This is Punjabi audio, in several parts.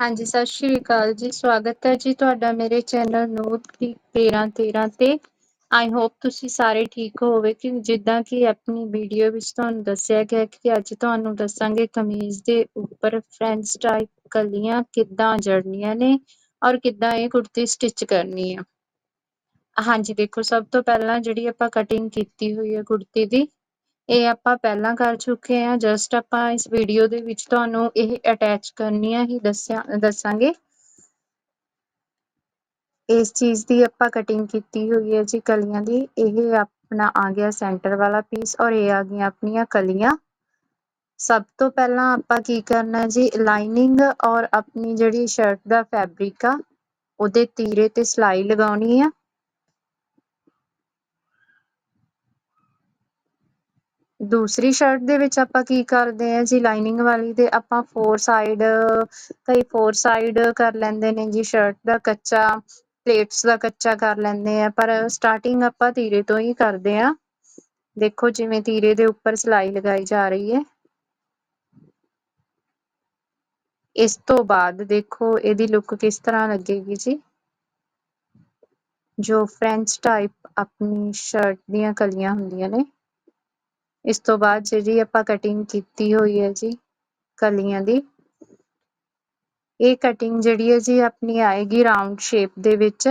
ਹਾਂਜੀ, ਸਤਿ ਸ਼੍ਰੀ ਅਕਾਲ ਜੀ, ਸਵਾਗਤ ਹੈ ਜੀ ਤੁਹਾਡਾ ਮੇਰੇ ਚੈਨਲ ਨੂਰ ਦੀ 1313 ਤੇ। ਆਈ ਹੋਪ ਤੁਸੀਂ ਸਾਰੇ ਠੀਕ ਹੋਵੇ ਕਿ ਜਿੱਦਾਂ ਕਿ ਆਪਣੀ ਵੀਡੀਓ ਵਿੱਚ ਤੁਹਾਨੂੰ ਦੱਸਿਆ ਗਿਆ ਕਿ ਅੱਜ ਤੁਹਾਨੂੰ ਦੱਸਾਂਗੇ ਕਮੀਜ਼ ਦੇ ਉੱਪਰ ਫਰੈਂਚ ਟਾਈਪ ਕਲੀਆਂ ਕਿੱਦਾਂ ਜੜਨੀਆਂ ਨੇ ਔਰ ਕਿੱਦਾਂ ਇਹ ਕੁੜਤੀ ਸਟਿਚ ਕਰਨੀ ਆ। ਹਾਂਜੀ, ਦੇਖੋ, ਸਭ ਤੋਂ ਪਹਿਲਾਂ ਜਿਹੜੀ ਆਪਾਂ ਕਟਿੰਗ ਕੀਤੀ ਹੋਈ ਹੈ ਕੁੜਤੀ ਦੀ ਇਹ ਆਪਾਂ ਪਹਿਲਾਂ ਕਰ ਚੁੱਕੇ ਹਾਂ ਜਸਟ ਆਪਾਂ ਇਸ ਵੀਡੀਓ ਦੇ ਵਿੱਚ ਤੁਹਾਨੂੰ ਇਹ ਅਟੈਚ ਕਰਨੀਆਂ ਹੀ ਦੱਸਿਆ, ਦੱਸਾਂਗੇ। ਇਸ ਚੀਜ਼ ਦੀ ਆਪਾਂ ਕਟਿੰਗ ਕੀਤੀ ਹੋਈ ਹੈ ਜੀ ਕਲੀਆਂ ਦੀ। ਇਹ ਆਪਣਾ ਆ ਗਿਆ ਸੈਂਟਰ ਵਾਲਾ ਪੀਸ ਔਰ ਇਹ ਆ ਗਈਆਂ ਆਪਣੀਆਂ ਕਲੀਆਂ। ਸਭ ਤੋਂ ਪਹਿਲਾਂ ਆਪਾਂ ਕੀ ਕਰਨਾ ਜੀ ਲਾਈਨਿੰਗ ਔਰ ਆਪਣੀ ਜਿਹੜੀ ਸ਼ਰਟ ਦਾ ਫੈਬਰਿਕ ਆ, ਉਹਦੇ ਤੀਰੇ ਤੇ ਸਲਾਈ ਲਗਾਉਣੀ ਆ। ਦੂਸਰੀ ਸ਼ਰਟ ਦੇ ਵਿੱਚ ਆਪਾਂ ਕੀ ਕਰਦੇ ਆ ਜੀ ਲਾਈਨਿੰਗ ਵਾਲੀ ਦੇ ਆਪਾਂ ਫੋਰ ਸਾਈਡ ਕਈ ਫੋਰ ਸਾਈਡ ਕਰ ਲੈਂਦੇ ਨੇ ਜੀ ਸ਼ਰਟ ਦਾ ਕੱਚਾ ਪਲੇਟਸ ਦਾ ਕੱਚਾ ਕਰ ਲੈਂਦੇ ਆ ਪਰ ਸਟਾਰਟਿੰਗ ਆਪਾਂ ਤੀਰੇ ਤੋਂ ਹੀ ਕਰਦੇ ਆ ਦੇਖੋ ਜਿਵੇਂ ਤੀਰੇ ਦੇ ਉੱਪਰ ਸਲਾਈ ਲਗਾਈ ਜਾ ਰਹੀ ਹੈ। ਇਸ ਤੋਂ ਬਾਅਦ ਦੇਖੋ ਇਹਦੀ ਲੁੱਕ ਕਿਸ ਤਰ੍ਹਾਂ ਲੱਗੇਗੀ ਜੀ। ਜੋ ਫ੍ਰੈਂਚ ਟਾਈਪ ਆਪਣੀ ਸ਼ਰਟ ਦੀਆਂ ਕਲੀਆਂ ਹੁੰਦੀਆਂ ਨੇ। ਇਸ ਤੋਂ ਬਾਅਦ ਜਿਹੜੀ ਆਪਾਂ ਕਟਿੰਗ ਕੀਤੀ ਹੋਈ ਹੈ ਜੀ, ਕਲੀਆਂ ਦੀ, ਇਹ ਕਟਿੰਗ ਜਿਹੜੀ ਹੈ ਜੀ ਆਪਣੀ ਆਏਗੀ ਰਾਉਂਡ ਸ਼ੇਪ ਦੇ ਵਿੱਚ,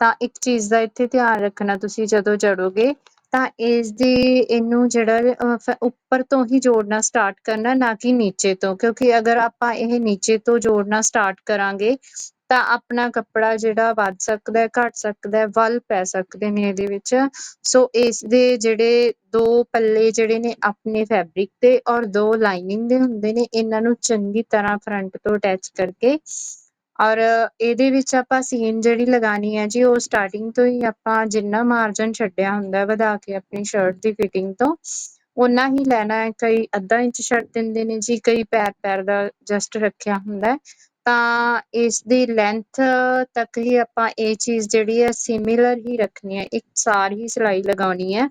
ਤਾਂ ਇੱਕ ਚੀਜ਼ ਦਾ ਇੱਥੇ ਧਿਆਨ ਰੱਖਣਾ ਤੁਸੀਂ ਜਦੋਂ ਜੜੋਗੇ, ਤਾਂ ਇਸ ਦੀ ਇਹਨੂੰ ਜਿਹੜਾ ਉੱਪਰ ਤੋਂ ਹੀ ਜੋੜਨਾ ਸਟਾਰਟ ਕਰਨਾ, ਨਾ ਕਿ ਨੀਚੇ ਤੋਂ, ਕਿਉਂਕਿ ਅਗਰ ਆਪਾਂ ਇਹ ਨੀਚੇ ਤੋਂ ਜੋੜਨਾ ਸਟਾਰਟ ਕਰਾਂਗੇ ਤਾਂ ਆਪਣਾ ਕੱਪੜਾ ਜਿਹੜਾ ਵੱਧ ਸਕਦਾ ਹੈ, ਘਟ ਸਕਦਾ ਹੈ, ਵੱਲ ਪੈ ਸਕਦੇ ਨੇ ਇਹਦੇ ਵਿੱਚ। ਸੋ ਇਸਦੇ ਜਿਹੜੇ ਦੋ ਪੱਲੇ ਜਿਹੜੇ ਨੇ ਆਪਣੇ ਫੈਬਰਿਕ ਦੇ ਔਰ ਦੋ ਲਾਈਨਿੰਗ ਦੇ ਹੁੰਦੇ ਨੇ, ਇਹਨਾਂ ਨੂੰ ਚੰਗੀ ਤਰ੍ਹਾਂ ਫਰੰਟ ਤੋਂ ਅਟੈਚ ਕਰਕੇ ਔਰ ਇਹਦੇ ਵਿੱਚ ਆਪਾਂ ਸੀਨ ਜਿਹੜੀ ਲਗਾਣੀ ਹੈ ਜੀ, ਉਹ ਸਟਾਰਟਿੰਗ ਤੋਂ ਹੀ ਆਪਾਂ ਜਿੰਨਾ ਮਾਰਜਨ ਛੱਡਿਆ ਹੁੰਦਾ ਵਧਾ ਕੇ ਆਪਣੀ ਸ਼ਰਟ ਦੀ ਫਿਟਿੰਗ ਤੋਂ ਉਨਾ ਹੀ ਲੈਣਾ ਹੈ। ਕਈ ਅੱਧਾ ਇੰਚ ਛੱਡ ਦਿੰਦੇ ਨੇ ਜੀ, ਕਈ ਪੈਰ ਪੈਰ ਦਾ ਜਸਟ ਰੱਖਿਆ ਹੁੰਦਾ ਤਾਂ ਇਸਦੀ ਲੈਂਥ ਤੱਕ ਹੀ ਆਪਾਂ ਇਹ ਚੀਜ਼ ਜਿਹੜੀ ਹੈ ਸਿਮਿਲਰ ਹੀ ਰੱਖਣੀ ਹੈ, ਇੱਕ ਸਾਰ ਹੀ ਸਿਲਾਈ ਲਗਾਉਣੀ ਹੈ।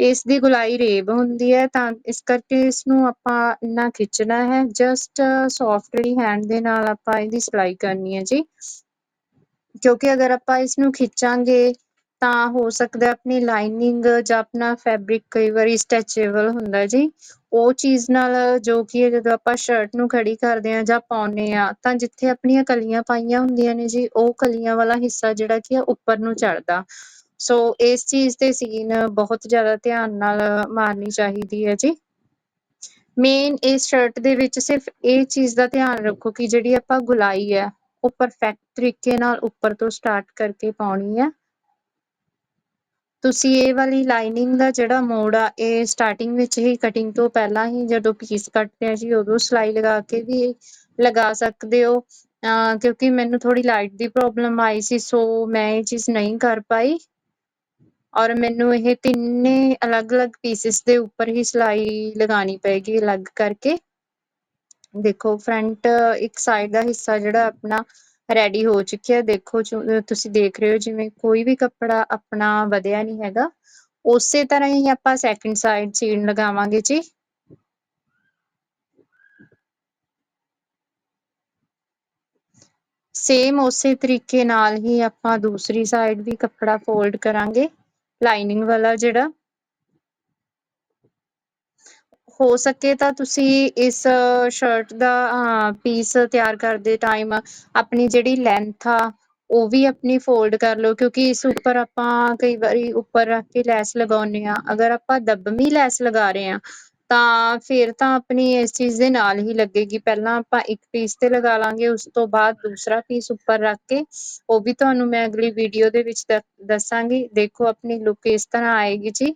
ਇਸ ਦੀ ਗੁਲਾਈ ਰੇਬ ਹੁੰਦੀ ਹੈ ਤਾਂ ਇਸ ਕਰਕੇ ਇਸ ਨੂੰ ਆਪਾਂ ਇੰਨਾ ਖਿੱਚਣਾ ਹੈ ਜਸਟ ਸੌਫਟਲੀ ਹੈਂਡ ਦੇ ਨਾਲ ਆਪਾਂ ਇਹਦੀ ਸਿਲਾਈ ਕਰਨੀ ਹੈ ਜੀ। ਕਿਉਂਕਿ ਅਗਰ ਆਪਾਂ ਇਸ ਨੂੰ ਖਿੱਚਾਂਗੇ ਤਾਂ ਹੋ ਸਕਦਾ ਆਪਣੀ ਲਾਈਨਿੰਗ ਜਾਂ ਆਪਣਾ ਫੈਬਰਿਕ ਕਈ ਵਾਰੀ ਸਟੈਚੇਬਲ ਹੁੰਦਾ ਜੀ। ਉਹ ਚੀਜ਼ ਨਾਲ ਜੋ ਕਿ ਜਦੋਂ ਆਪਾਂ ਸ਼ਰਟ ਨੂੰ ਖੜੀ ਕਰਦੇ ਹਾਂ ਜਾਂ ਪਾਉਂਦੇ ਹਾਂ, ਤਾਂ ਜਿੱਥੇ ਆਪਣੀਆਂ ਕਲੀਆਂ ਪਾਈਆਂ ਹੁੰਦੀਆਂ ਨੇ ਜੀ, ਉਹ ਕਲੀਆਂ ਵਾਲਾ ਹਿੱਸਾ ਜਿਹੜਾ ਕਿ ਆ ਉੱਪਰ ਨੂੰ ਚੜ੍ਹਦਾ। ਸੋ ਇਸ ਚੀਜ਼ ਤੇ ਸੀਨ ਬਹੁਤ ਜ਼ਿਆਦਾ ਧਿਆਨ ਨਾਲ ਮਾਰਨੀ ਚਾਹੀਦੀ ਹੈ ਜੀ। ਮੇਨ ਇਸ ਸ਼ਰਟ ਦੇ ਵਿੱਚ ਸਿਰਫ ਇਹ ਚੀਜ਼ ਦਾ ਧਿਆਨ ਰੱਖੋ ਕਿ ਜਿਹੜੀ ਆਪਾਂ ਗੁਲਾਈ ਹੈ, ਉਹ ਪਰਫੈਕਟ ਤਰੀਕੇ ਨਾਲ ਉੱਪਰ ਤੋਂ ਸਟਾਰਟ ਕਰਕੇ ਪਾਉਣੀ ਹੈ। ਤੁਸੀਂ ਇਹ ਵਾਲੀ ਲਾਈਨਿੰਗ ਦਾ ਜਿਹੜਾ ਮੋੜ ਆ, ਇਹ ਸਟਾਰਟਿੰਗ ਵਿੱਚ ਹੀ ਕਟਿੰਗ ਤੋਂ ਪਹਿਲਾਂ ਹੀ ਜਦੋਂ ਪੀਸ ਕੱਟਦੇ ਆ ਜੀ, ਉਦੋਂ ਸਲਾਈ ਲਗਾ ਕੇ ਵੀ ਲਗਾ ਸਕਦੇ ਹੋ। ਕਿਉਂਕਿ ਮੈਨੂੰ ਥੋੜੀ ਲਾਈਟ ਦੀ ਪ੍ਰੋਬਲਮ ਆਈ ਸੀ ਸੋ ਮੈਂ ਇਹ ਚੀਜ਼ ਨਹੀਂ ਕਰ ਪਾਈ। ਔਰ ਮੈਨੂੰ ਇਹ ਤਿੰਨੇ ਅਲੱਗ-ਅਲੱਗ ਪੀਸਿਸ ਦੇ ਉੱਪਰ ਹੀ ਸਿਲਾਈ ਲਗਾਣੀ ਪਏਗੀ ਅਲੱਗ ਕਰਕੇ। ਦੇਖੋ ਫਰੰਟ ਇੱਕ ਸਾਈਡ ਦਾ ਹਿੱਸਾ ਜਿਹੜਾ ਆਪਣਾ ਰੈਡੀ ਹੋ ਚੁੱਕਿਆ ਦੇਖੋ ਤੁਸੀਂ ਦੇਖ ਰਹੇ ਹੋ ਜਿਵੇਂ ਕੋਈ ਵੀ ਕੱਪੜਾ ਆਪਣਾ ਵਧਿਆ ਨਹੀਂ ਹੈਗਾ। ਉਸੇ ਤਰ੍ਹਾਂ ਹੀ ਆਪਾਂ ਸੈਕੰਡ ਸਾਈਡ ਸੀਨ ਲਗਾਵਾਂਗੇ ਜੀ। ਸੇਮ ਉਸੇ ਤਰੀਕੇ ਨਾਲ ਹੀ ਆਪਾਂ ਦੂਸਰੀ ਸਾਈਡ ਵੀ ਕੱਪੜਾ ਫੋਲਡ ਕਰਾਂਗੇ। ਲਾਈਨਿੰਗ ਵਾਲਾ ਜਿਹੜਾ। ਹੋ ਸਕੇ ਤਾਂ ਤੁਸੀਂ ਇਸ ਸ਼ਰਟ ਦਾ ਪੀਸ ਤਿਆਰ ਕਰਦੇ ਟਾਈਮ ਆਪਣੀ ਜਿਹੜੀ ਲੈਂਥ ਆ, ਉਹ ਵੀ ਆਪਣੀ ਫੋਲਡ ਕਰ ਲਓ, ਕਿਉਂਕਿ ਇਸ ਉੱਪਰ ਆਪਾਂ ਕਈ ਵਾਰੀ ਉੱਪਰ ਰੱਖ ਕੇ ਲੈਸ ਲਗਾਉਂਦੇ ਆ ਅਗਰ ਆਪਾਂ ਦਬਮੀ ਲੈਸ ਲਗਾ ਰਹੇ ਆ ਤਾਂ ਫਿਰ ਤਾਂ ਆਪਣੀ ਇਸ ਚੀਜ਼ ਦੇ ਨਾਲ ਹੀ ਲੱਗੇਗੀ। ਪਹਿਲਾਂ ਆਪਾਂ ਇੱਕ ਪੀਸ ਤੇ ਲਗਾ ਲਾਂਗੇ, ਉਸ ਤੋਂ ਬਾਅਦ ਦੂਸਰਾ ਪੀਸ ਉੱਪਰ ਰੱਖ ਕੇ, ਉਹ ਵੀ ਤੁਹਾਨੂੰ ਮੈਂ ਅਗਲੀ ਵੀਡੀਓ ਦੇ ਵਿੱਚ ਦੱਸਾਂਗੀ। ਦੇਖੋ ਆਪਣੀ ਲੁੱਕ ਇਸ ਤਰ੍ਹਾਂ ਆਏਗੀ ਜੀ।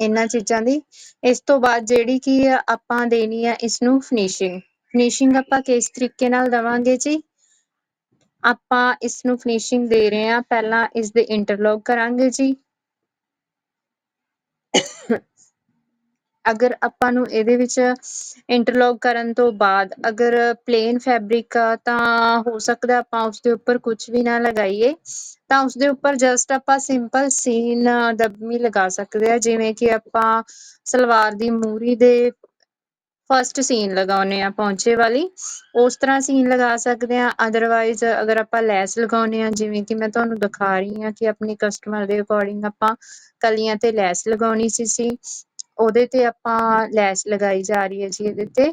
ਇਹਨਾਂ ਚੀਜ਼ਾਂ ਦੀ। ਇਸ ਤੋਂ ਬਾਅਦ ਜਿਹੜੀ ਕੀ ਆਪਾਂ ਦੇਣੀ ਆ ਇਸ ਨੂੰ ਫਿਨਿਸ਼ਿੰਗ ਫਿਨਿਸ਼ਿੰਗ ਆਪਾਂ ਕਿਸ ਤਰੀਕੇ ਨਾਲ ਦਵਾਂਗੇ ਜੀ? ਆਪਾਂ ਇਸ ਨੂੰ ਫਿਨਿਸ਼ਿੰਗ ਦੇ ਰਹੇ ਆ। ਪਹਿਲਾਂ ਇਸ ਦੇ ਇੰਟਰਲੌਕ ਕਰਾਂਗੇ ਜੀ। ਅਗਰ ਆਪਾਂ ਨੂੰ ਇਹਦੇ ਵਿੱਚ ਇੰਟਰਲੋਕ ਕਰਨ ਤੋਂ ਬਾਅਦ ਅਗਰ ਪਲੇਨ ਫੈਬਰਿਕ ਆ, ਤਾਂ ਹੋ ਸਕਦਾ ਆਪਾਂ ਉਸ ਦੇ ਉੱਪਰ ਕੁਝ ਵੀ ਨਾ ਲਗਾਈਏ। ਤਾਂ ਉਸ ਦੇ ਉੱਪਰ ਜਸਟ ਆਪਾਂ ਸਿੰਪਲ ਸੀਨ ਦਬਮੀ ਲਗਾ ਸਕਦੇ ਆ, ਜਿਵੇਂ ਕਿ ਆਪਾਂ ਸਲਵਾਰ ਦੀ ਮੂਰੀ ਦੇ ਫਸਟ ਸੀਨ ਲਗਾਉਨੇ ਆ ਪੌਂਚੇ ਵਾਲੀ। ਉਸ ਤਰ੍ਹਾਂ ਸੀਨ ਲਗਾ ਸਕਦੇ ਆ। ਅਦਰਵਾਈਜ਼ ਅਗਰ ਆਪਾਂ ਲੈਸ ਲਗਾਉਨੇ ਆ, ਜਿਵੇਂ ਕਿ ਮੈਂ ਤੁਹਾਨੂੰ ਦਿਖਾ ਰਹੀ ਹਾਂ ਕਿ ਆਪਣੀ ਕਸਟਮਰ ਦੇ ਅਕੋਰਡਿੰਗ ਆਪਾਂ ਕਲੀਆਂ ਤੇ ਲੈਸ ਲਗਾਉਣੀ ਸੀ ਸੀ। ਉਹਦੇ ਤੇ ਆਪਾਂ ਲੈਸ ਲਗਾਈ ਜਾ ਰਹੀ ਹੈ ਜੀ ਇਹਦੇ ਤੇ।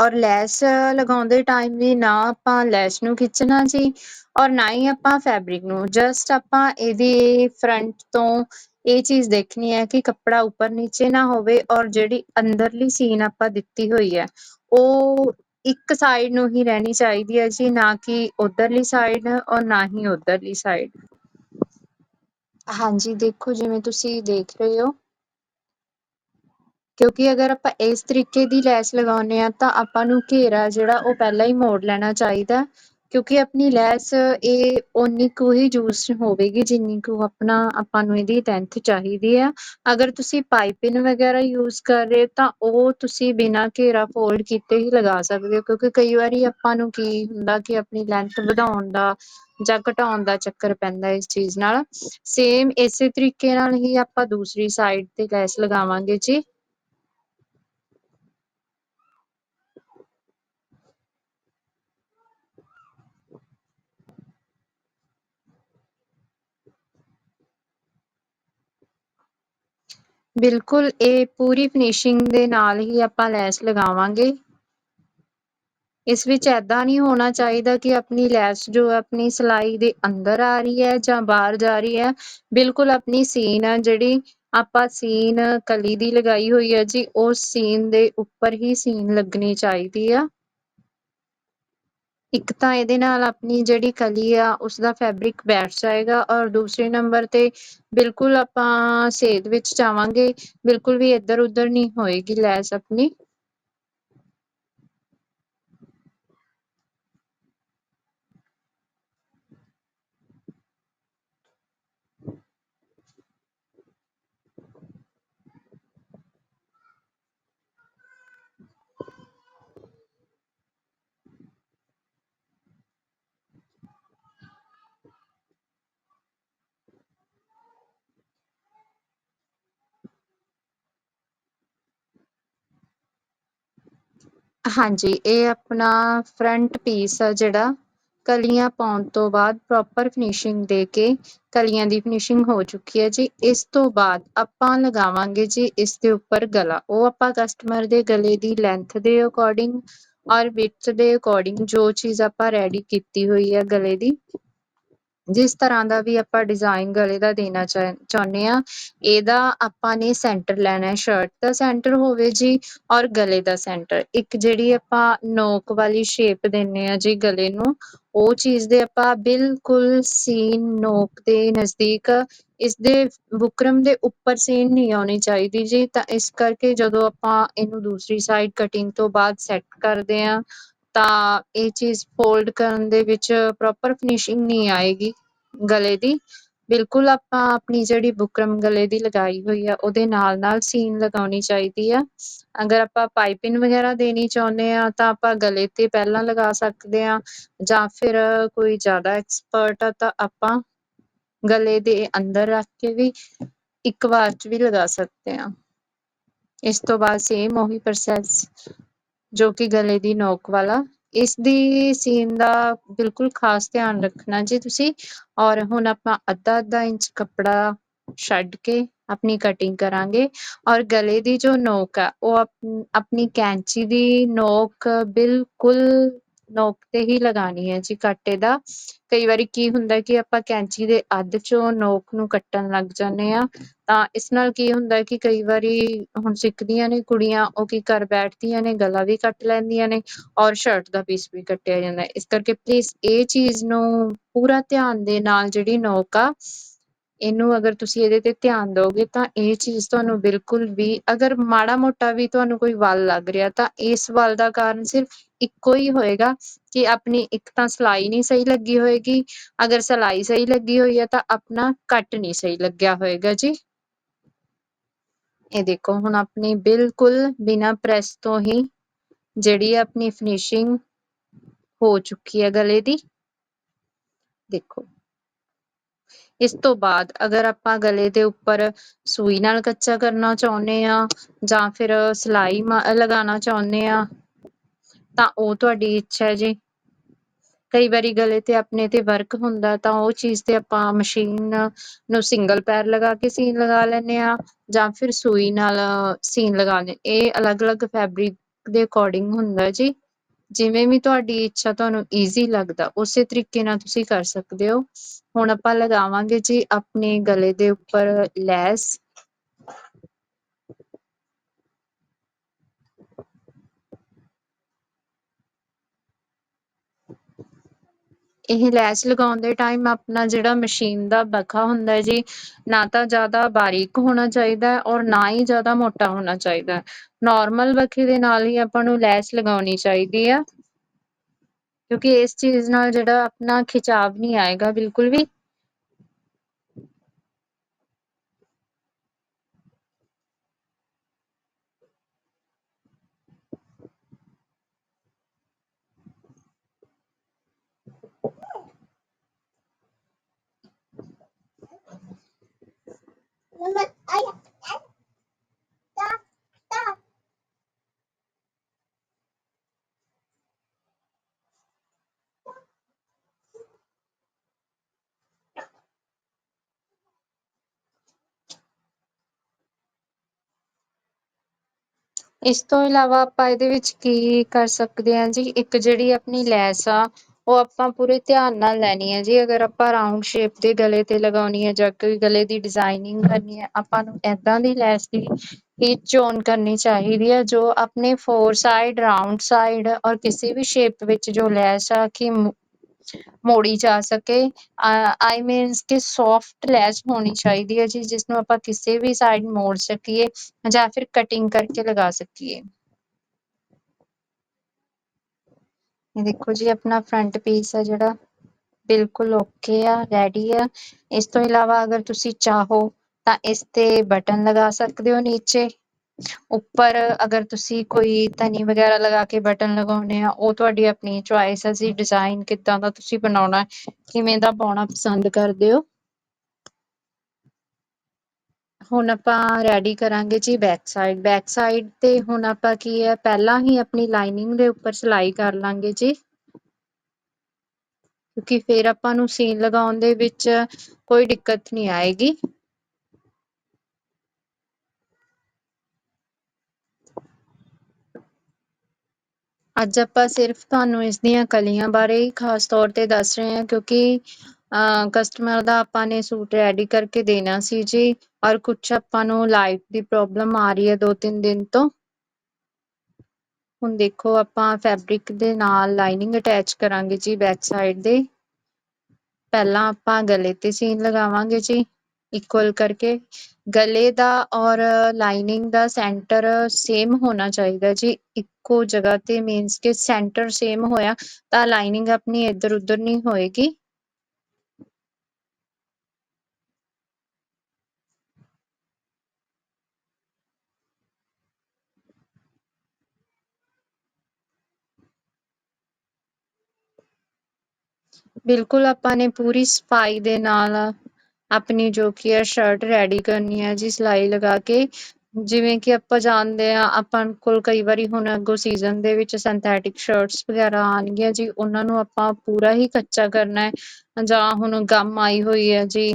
ਔਰ ਲੈਸ ਲਗਾਉਂਦੇ ਟਾਈਮ ਵੀ ਨਾ ਆਪਾਂ ਲੈਸ ਨੂੰ ਖਿੱਚਣਾ ਜੀ, ਔਰ ਨਾ ਹੀ ਆਪਾਂ ਫੈਬਰਿਕ ਨੂੰ। ਜਸਟ ਆਪਾਂ ਇਹਦੀ ਫਰੰਟ ਤੋਂ ਇਹ ਚੀਜ਼ ਦੇਖਣੀ ਹੈ ਕਿ ਕੱਪੜਾ ਉੱਪਰ ਨੀਚੇ ਨਾ ਹੋਵੇ, ਔਰ ਜਿਹੜੀ ਅੰਦਰਲੀ ਸੀਨ ਆਪਾਂ ਦਿੱਤੀ ਹੋਈ ਹੈ, ਉਹ ਇੱਕ ਸਾਈਡ ਨੂੰ ਹੀ ਰਹਿਣੀ ਚਾਹੀਦੀ ਹੈ ਜੀ, ਨਾ ਕਿ ਉਧਰਲੀ ਸਾਈਡ ਔਰ ਨਾ ਹੀ ਉਧਰਲੀ ਸਾਈਡ ਹਾਂਜੀ, ਦੇਖੋ ਜਿਵੇਂ ਤੁਸੀਂ ਦੇਖ ਰਹੇ ਹੋ। ਕਿਉਂਕਿ ਅਗਰ ਆਪਾਂ ਇਸ ਤਰੀਕੇ ਦੀ ਲੈਸ ਲਗਾਉਂਦੇ ਆ ਤਾਂ ਆਪਾਂ ਨੂੰ ਘੇਰਾ ਜਿਹੜਾ ਉਹ ਪਹਿਲਾਂ ਹੀ ਮੋੜ ਲੈਣਾ ਚਾਹੀਦਾ ਕਿਉਂਕਿ ਆਪਣੀ ਲੈਸ ਇਹ ਓਨੀ ਕੁ ਹੀ ਯੂਜ਼ ਹੋਵੇਗੀ, ਜਿੰਨੀ ਕੁ ਆਪਣਾ ਆਪਾਂ ਨੂੰ ਇਹਦੀ ਲੈਂਥ ਚਾਹੀਦੀ ਆ ਅਗਰ ਤੁਸੀਂ ਪਾਈਪਿੰਨ ਵਗੈਰਾ ਯੂਜ਼ ਕਰ ਰਹੇ ਹੋ, ਤਾਂ ਉਹ ਤੁਸੀਂ ਬਿਨਾਂ ਘੇਰਾ ਫੋਲਡ ਕੀਤੇ ਹੀ ਲਗਾ ਸਕਦੇ ਹੋ। ਕਿਉਂਕਿ ਕਈ ਵਾਰੀ ਆਪਾਂ ਨੂੰ ਕੀ ਹੁੰਦਾ ਕਿ ਆਪਣੀ ਲੈਂਥ ਵਧਾਉਣ ਦਾ ਜਾਂ ਘਟਾਉਣ ਦਾ ਚੱਕਰ ਪੈਂਦਾ ਇਸ ਚੀਜ਼ ਨਾਲ। ਸੇਮ ਇਸੇ ਤਰੀਕੇ ਨਾਲ ਹੀ ਆਪਾਂ ਦੂਸਰੀ ਸਾਈਡ ਤੇ ਲੈਸ ਲਗਾਵਾਂਗੇ ਜੀ। ਬਿਲਕੁਲ, ਇਹ ਪੂਰੀ ਫਿਨਿਸ਼ਿੰਗ ਦੇ ਨਾਲ ਹੀ ਆਪਾਂ ਲੈਸ ਲਗਾਵਾਂਗੇ। ਇਸ ਵਿੱਚ ਏਦਾਂ ਨਹੀਂ ਹੋਣਾ ਚਾਹੀਦਾ ਕਿ ਆਪਣੀ ਲੈਸ ਜੋ ਆਪਣੀ ਸਿਲਾਈ ਦੇ ਅੰਦਰ ਆ ਰਹੀ ਹੈ ਜਾਂ ਬਾਹਰ ਜਾ ਰਹੀ ਹੈ, ਬਿਲਕੁਲ ਆਪਣੀ ਸੀਨ ਆ ਜਿਹੜੀ ਆਪਾਂ ਸੀਨ ਕਲੀ ਦੀ ਲਗਾਈ ਹੋਈ ਹੈ ਜੀ, ਉਸ ਸੀਨ ਦੇ ਉੱਪਰ ਹੀ ਸੀਨ ਲੱਗਣੀ ਚਾਹੀਦੀ ਆ। ਇੱਕ ਤਾਂ ਇਹਦੇ ਨਾਲ ਆਪਣੀ ਜਿਹੜੀ ਕਲੀ ਆ, ਉਸਦਾ ਫੈਬਰਿਕ ਬੈਠ ਜਾਏਗਾ ਔਰ ਦੂਸਰੇ ਨੰਬਰ ਤੇ ਬਿਲਕੁਲ ਆਪਾਂ ਸੇਧ ਵਿੱਚ ਜਾਵਾਂਗੇ, ਬਿਲਕੁਲ ਵੀ ਇੱਧਰ ਉੱਧਰ ਨਹੀਂ ਹੋਏਗੀ ਲੈਸ ਆਪਣੀ। ਹਾਂਜੀ, ਇਹ ਆਪਣਾ ਫਰੰਟ ਪੀਸ ਆ ਜਿਹੜਾ ਕਲੀਆਂ ਪਾਉਣ ਤੋਂ ਬਾਅਦ ਪ੍ਰੋਪਰ ਫਿਨਿਸ਼ਿੰਗ ਦੇ ਕੇ ਕਲੀਆਂ ਦੀ ਫਿਨਿਸ਼ਿੰਗ ਹੋ ਚੁੱਕੀ ਹੈ ਜੀ। ਇਸ ਤੋਂ ਬਾਅਦ ਆਪਾਂ ਲਗਾਵਾਂਗੇ ਜੀ ਇਸ ਦੇ ਉੱਪਰ ਗਲਾ। ਉਹ ਆਪਾਂ ਕਸਟਮਰ ਦੇ ਗਲੇ ਦੀ ਲੈਂਥ ਦੇ ਅਕੋਰਡਿੰਗ ਔਰ ਵਿਡਥ ਦੇ ਅਕੋਰਡਿੰਗ ਜੋ ਚੀਜ਼ ਆਪਾਂ ਰੈਡੀ ਕੀਤੀ ਹੋਈ ਹੈ ਗਲੇ ਦੀ ਜਿਸ ਤਰ੍ਹਾਂ ਦਾ ਵੀ ਆਪਾਂ ਡਿਜ਼ਾਈਨ ਗਲੇ ਦਾ ਦੇਣਾ ਚਾਹੁੰਦੇ ਆ ਇਹਦਾ ਆਪਾਂ ਨੇ ਸੈਂਟਰ ਲੈਣਾ ਸ਼ਰਟ ਦਾ ਸੈਂਟਰ ਹੋਵੇ ਜੀ ਔਰ ਗਲੇ ਦਾ ਸੈਂਟਰ ਇੱਕ ਜਿਹੜੀ ਆਪਾਂ ਨੋਕ ਵਾਲੀ ਸ਼ੇਪ ਦਿੰਨੇ ਆ ਜੀ ਗਲੇ ਨੂੰ, ਉਹ ਚੀਜ਼ ਦੇ ਆਪਾਂ ਬਿਲਕੁਲ ਸੀਨ ਨੋਕ ਦੇ ਨਜ਼ਦੀਕ ਇਸ ਦੇ ਬੁਕਰਮ ਦੇ ਉੱਪਰ ਸੀਨ ਨਹੀਂ ਆਉਣੀ ਚਾਹੀਦੀ ਜੀ। ਤਾਂ ਇਸ ਕਰਕੇ ਜਦੋਂ ਆਪਾਂ ਇਹਨੂੰ ਦੂਸਰੀ ਸਾਈਡ ਕਟਿੰਗ ਤੋਂ ਬਾਅਦ ਸੈੱਟ ਕਰਦੇ ਆ ਤਾਂ ਇਹ ਚੀਜ਼ ਫੋਲਡ ਕਰਨ ਦੇ ਵਿੱਚ ਪ੍ਰੋਪਰ ਫਿਨਿਸ਼ਿੰਗ ਨਹੀਂ ਆਏਗੀ ਗਲੇ ਦੀ। ਬਿਲਕੁਲ ਆਪਾਂ ਆਪਣੀ ਜਿਹੜੀ ਬੁਕਰਮ ਗਲੇ ਦੀ ਲਗਾਈ ਹੋਈ ਆ, ਉਹਦੇ ਨਾਲ ਨਾਲ ਸੀਨ ਲਗਾਉਣੀ ਚਾਹੀਦੀ ਆ। ਅਗਰ ਆਪਾਂ ਪਾਈਪਿੰਗ ਵਗੈਰਾ ਦੇਣੀ ਚਾਹੁੰਦੇ ਆ, ਤਾਂ ਆਪਾਂ ਗਲੇ ਤੇ ਪਹਿਲਾਂ ਲਗਾ ਸਕਦੇ ਆ, ਜਾਂ ਫਿਰ ਕੋਈ ਜ਼ਿਆਦਾ ਐਕਸਪਰਟ ਆ, ਤਾਂ ਆਪਾਂ ਗਲੇ ਦੇ ਅੰਦਰ ਰੱਖ ਕੇ ਵੀ ਇੱਕ ਵਾਰ ਚ ਵੀ ਲਗਾ ਸਕਦੇ ਆ। ਇਸ ਤੋਂ ਬਾਅਦ ਸੇਮ ਉਹੀ ਪ੍ਰੋਸੈਸ ਜੋ ਕਿ ਗਲੇ ਦੀ ਨੋਕ ਵਾਲਾ। ਇਸ ਦੀ ਸੀਨ ਦਾ ਬਿਲਕੁਲ ਖਾਸ ਧਿਆਨ ਰੱਖਣਾ ਜੀ ਤੁਸੀਂ। ਔਰ ਹੁਣ ਆਪਾਂ ਅੱਧਾ ਅੱਧਾ ਇੰਚ ਕੱਪੜਾ ਛੱਡ ਕੇ ਆਪਣੀ ਕਟਿੰਗ ਕਰਾਂਗੇ। ਔਰ ਗਲੇ ਦੀ ਜੋ ਨੋਕ ਆ, ਉਹ ਆਪਣੀ ਕੈਂਚੀ ਦੀ ਨੋਕ ਬਿਲਕੁਲ ਨੋਕ ਤੇ ਹੀ ਲਗਾਣੀ ਹੈ ਜੀ ਕਾਟੇ ਦਾ। ਕਈ ਵਾਰੀ ਕੀ ਹੁੰਦਾ ਕਿ ਆਪਾਂ ਕੈਂਚੀ ਦੇ ਅੱਧ ਚੋਂ ਨੋਕ ਨੂੰ ਕੱਟਣ ਲੱਗ ਜਾਂਦੇ ਆ ਤਾਂ ਇਸ ਨਾਲ ਕੀ ਹੁੰਦਾ ਕਿ ਕਈ ਵਾਰੀ ਹੁਣ ਸਿੱਖਦੀਆਂ ਨੇ ਕੁੜੀਆਂ, ਉਹ ਕੀ ਕਰ ਬੈਠਦੀਆਂ ਨੇ, ਗਲਾ ਵੀ ਕੱਟ ਲੈਂਦੀਆਂ ਨੇ ਔਰ ਸ਼ਰਟ ਦਾ ਪੀਸ ਵੀ ਕੱਟਿਆ ਜਾਂਦਾ। ਇਸ ਕਰਕੇ ਪਲੀਜ਼ ਇਹ ਚੀਜ਼ ਨੂੰ ਪੂਰਾ ਧਿਆਨ ਦੇ ਨਾਲ ਜਿਹੜੀ ਨੋਕ ਆ ਇਹਨੂੰ ਅਗਰ ਤੁਸੀਂ ਇਹਦੇ ਤੇ ਧਿਆਨ ਦਿਓਗੇ ਤਾਂ ਇਹ ਚੀਜ਼ ਤੁਹਾਨੂੰ ਬਿਲਕੁਲ ਵੀ, ਅਗਰ ਮਾੜਾ ਮੋਟਾ ਵੀ ਤੁਹਾਨੂੰ ਕੋਈ ਵੱਲ ਲੱਗ ਰਿਹਾ ਤਾਂ ਇਸ ਵੱਲ ਦਾ ਕਾਰਨ ਸਿਰਫ ਇੱਕੋ ਹੀ ਹੋਏਗਾ ਕਿ ਆਪਣੀ ਇੱਕ ਤਾਂ ਸਲਾਈ ਨਹੀਂ ਸਹੀ ਲੱਗੀ ਹੋਏਗੀ, ਅਗਰ ਸਲਾਈ ਸਹੀ ਲੱਗੀ ਹੋਈ ਹੈ ਤਾਂ ਆਪਣਾ ਕੱਟ ਨਹੀਂ ਸਹੀ ਲੱਗਿਆ ਹੋਏਗਾ ਜੀ। ਇਹ ਦੇਖੋ, ਹੁਣ ਆਪਣੀ ਬਿਲਕੁਲ ਬਿਨਾ ਪ੍ਰੈਸ ਤੋਂ ਹੀ ਜਿਹੜੀ ਆਪਣੀ ਫਿਨਿਸ਼ਿੰਗ ਹੋ ਚੁੱਕੀ ਹੈ ਗਲੇ ਦੀ। ਦੇਖੋ ਇਸ ਤੋਂ ਬਾਅਦ ਅਗਰ ਆਪਾਂ ਗਲੇ ਦੇ ਉੱਪਰ ਸੂਈ ਨਾਲ ਕੱਚਾ ਕਰਨਾ ਚਾਹੁੰਦੇ ਆ ਜਾਂ ਫਿਰ ਸਿਲਾਈ ਲਗਾਉਣਾ ਚਾਹੁੰਦੇ ਆ, ਤਾਂ ਉਹ ਤੁਹਾਡੀ ਇੱਛਾ ਹੈ ਜੀ। ਕਈ ਵਾਰੀ ਗਲੇ ਤੇ ਆਪਣੇ ਤੇ ਵਰਕ ਹੁੰਦਾ ਤਾਂ ਉਹ ਚੀਜ਼ ਤੇ ਆਪਾਂ ਮਸ਼ੀਨ ਨੂੰ ਸਿੰਗਲ ਪੈਰ ਲਗਾ ਕੇ ਸੀਨ ਲਗਾ ਲੈਂਦੇ ਆ ਜਾਂ ਫਿਰ ਸੂਈ ਨਾਲ ਸੀਨ ਲਗਾ ਲੈ ਇਹ ਅਲੱਗ-ਅਲੱਗ ਫੈਬਰਿਕ ਦੇ ਅਕੋਰਡਿੰਗ ਹੁੰਦਾ ਜੀ। ਜਿਵੇਂ ਵੀ ਤੁਹਾਡੀ ਇੱਛਾ ਤੁਹਾਨੂੰ ਈਜ਼ੀ ਲੱਗਦਾ, ਉਸੇ ਤਰੀਕੇ ਨਾਲ ਤੁਸੀਂ ਕਰ ਸਕਦੇ ਹੋ। ਹੁਣ ਆਪਾਂ ਲਗਾਵਾਂਗੇ ਜੀ ਆਪਣੇ ਗਲੇ ਦੇ ਉੱਪਰ ਲੈਸ। ਇਹ ਲੈਸ ਲਗਾਉਣ ਦੇ ਟਾਈਮ ਆਪਣਾ ਜਿਹੜਾ ਮਸ਼ੀਨ ਦਾ ਬਖਾ ਹੁੰਦਾ ਜੀ, ਨਾ ਤਾਂ ਜ਼ਿਆਦਾ ਬਾਰੀਕ ਹੋਣਾ ਚਾਹੀਦਾ ਔਰ ਨਾ ਹੀ ਜ਼ਿਆਦਾ ਮੋਟਾ ਹੋਣਾ ਚਾਹੀਦਾ ਨਾਰਮਲ ਬਖੇ ਦੇ ਨਾਲ ਹੀ ਆਪਾਂ ਨੂੰ ਲੈਸ ਲਗਾਉਣੀ ਚਾਹੀਦੀ ਆ। ਕਿਉਂਕਿ ਇਸ ਚੀਜ਼ ਨਾਲ ਜਿਹੜਾ ਆਪਣਾ ਖਿਚਾਵ ਨਹੀਂ ਆਏਗਾ ਬਿਲਕੁਲ ਵੀ। ਇਸ ਤੋਂ ਇਲਾਵਾ ਆਪਾਂ ਇਹਦੇ ਵਿੱਚ ਕੀ ਕਰ ਸਕਦੇ ਹਾਂ ਜੀ? ਇੱਕ ਜਿਹੜੀ ਆਪਣੀ ਲੈਸ ਆ, ਉਹ ਆਪਾਂ ਪੂਰੇ ਧਿਆਨ ਨਾਲ ਲੈਣੀ ਹੈ ਜੀ। ਅਗਰ ਆਪਾਂ ਰਾਉਂਡ ਸ਼ੇਪ ਦੇ ਗਲੇ ਤੇ ਲਗਾਉਣੀ ਹੈ ਜਾਂ ਕੋਈ ਗਲੇ ਦੀ ਡਿਜ਼ਾਈਨਿੰਗ ਕਰਨੀ ਹੈ, ਆਪਾਂ ਨੂੰ ਏਦਾਂ ਦੀ ਲੈਸ ਦੀ ਹੀ ਚੋਣ ਕਰਨੀ ਚਾਹੀਦੀ ਹੈ, ਜੋ ਆਪਣੇ ਫੋਰ ਸਾਈਡ ਰਾਉਂਡ ਸਾਈਡ ਔਰ ਕਿਸੇ ਵੀ ਸ਼ੇਪ ਵਿੱਚ ਜੋ ਲੈਸ ਆ, ਕਿ ਮੋੜੀ ਜਾ ਸਕੇ। ਆਈ ਮੀਨਸ ਕਿ ਸੌਫਟ ਲੈਸ ਹੋਣੀ ਚਾਹੀਦੀ ਹੈ ਜੀ ਜਿਸ ਨੂੰ ਆਪਾਂ ਕਿਸੇ ਵੀ ਸਾਈਡ ਮੋੜ ਸਕੀਏ ਜਾਂ ਫਿਰ ਕਟਿੰਗ ਕਰਕੇ ਲਗਾ ਸਕੀਏ। ਇਹ ਦੇਖੋ ਜੀ, ਆਪਣਾ ਫਰੰਟ ਪੀਸ ਆ ਜਿਹੜਾ, ਬਿਲਕੁਲ ਓਕੇ ਆ ਰੈਡੀ ਆ। ਇਸ ਤੋਂ ਇਲਾਵਾ ਅਗਰ ਤੁਸੀਂ ਚਾਹੋ ਤਾਂ ਇਸ ਤੇ ਬਟਨ ਲਗਾ ਸਕਦੇ ਹੋ ਨੀਚੇ। ਉੱਪਰ ਅਗਰ ਤੁਸੀਂ ਕੋਈ ਧਨੀ ਵਗੈਰਾ ਲਗਾ ਕੇ ਬਟਨ ਲਗਾਉਣੇ ਆ, ਉਹ ਤੁਹਾਡੀ ਆਪਣੀ ਚੁਆਇਸ ਹੈ ਜੀ ਡਿਜ਼ਾਈਨ ਕਿੱਦਾਂ ਦਾ ਤੁਸੀਂ ਬਣਾਉਣਾ ਕਿਵੇਂ ਦਾ ਪਾਉਣਾ ਪਸੰਦ ਕਰਦੇ ਹੋ? ਹੁਣ ਆਪਾਂ ਰੈਡੀ ਕਰਾਂਗੇ ਜੀ ਬੈਕ ਸਾਈਡ ਬੈਕ ਸਾਈਡ ਤੇ ਹੁਣ ਆਪਾਂ ਕੀ ਹੈ, ਪਹਿਲਾਂ ਹੀ ਆਪਣੀ ਲਾਈਨਿੰਗ ਦੇ ਉੱਪਰ ਸਿਲਾਈ ਕਰ ਲਾਂਗੇ ਜੀ। ਕਿਉਂਕਿ ਫਿਰ ਆਪਾਂ ਨੂੰ ਸੀਨ ਲਗਾਉਣ ਦੇ ਵਿੱਚ ਕੋਈ ਦਿੱਕਤ ਨਹੀਂ ਆਏਗੀ। ਅੱਜ ਆਪਾਂ ਸਿਰਫ ਤੁਹਾਨੂੰ ਇਸ ਦੀਆਂ ਕਲੀਆਂ ਬਾਰੇ ਹੀ ਖਾਸ ਤੌਰ ਤੇ ਦੱਸ ਰਹੇ ਹਾਂ ਕਿਉਂਕਿ ਕਸਟਮਰ ਦਾ ਆਪਾਂ ਨੇ ਸੂਟ ਰੈਡੀ ਕਰਕੇ ਦੇਣਾ ਸੀ ਜੀ ਔਰ ਕੁਝ ਆਪਾਂ ਨੂੰ ਲਾਈਟ ਦੀ ਪ੍ਰੋਬਲਮ ਆ ਰਹੀ ਹੈ ਦੋ ਤਿੰਨ ਦਿਨ ਤੋਂ। ਹੁਣ ਦੇਖੋ ਆਪਾਂ ਫੈਬਰਿਕ ਦੇ ਨਾਲ ਲਾਈਨਿੰਗ ਅਟੈਚ ਕਰਾਂਗੇ ਜੀ ਬੈਕ ਸਾਈਡ ਦੇ। ਪਹਿਲਾਂ ਆਪਾਂ ਗਲੇ ਤੇ ਸੀਨ ਲਗਾਵਾਂਗੇ ਜੀ। ਇਕੁਅਲ ਕਰਕੇ ਗਲੇ ਦਾ ਔਰ ਲਾਈਨਿੰਗ ਦਾ ਸੈਂਟਰ ਸੇਮ ਹੋਣਾ ਚਾਹੀਦਾ ਜੀ ਇੱਕੋ ਜਗ੍ਹਾ ਤੇ ਮੀਨਸ ਕਿ ਸੈਂਟਰ ਸੇਮ ਹੋਇਆ, ਤਾਂ ਲਾਈਨਿੰਗ ਆਪਣੀ ਇੱਧਰ ਉੱਧਰ ਨਹੀਂ ਹੋਏਗੀ। ਬਿਲਕੁਲ ਆਪਾਂ ਨੇ ਪੂਰੀ ਸਫ਼ਾਈ ਦੇ ਨਾਲ ਆਪਣੀ ਜੋ ਕਿ ਹੈ ਸ਼ਰਟ ਰੈਡੀ ਕਰਨੀ ਹੈ ਜੀ, ਸਿਲਾਈ ਲਗਾ ਕੇ। ਜਿਵੇਂ ਕਿ ਆਪਾਂ ਜਾਣਦੇ ਆ ਆਪਾਂ ਕੋਲ ਕਈ ਵਾਰੀ ਹੁਣ ਅੱਗੋਂ ਸੀਜ਼ਨ ਦੇ ਵਿੱਚ ਸਿੰਥੈਟਿਕ ਸ਼ਰਟਸ ਵਗੈਰਾ ਆਣਗੀਆਂ ਜੀ, ਉਹਨਾਂ ਨੂੰ ਆਪਾਂ ਪੂਰਾ ਹੀ ਕੱਚਾ ਕਰਨਾ ਹੈ। ਜਾਂ ਹੁਣ ਗਮ ਆਈ ਹੋਈ ਹੈ ਜੀ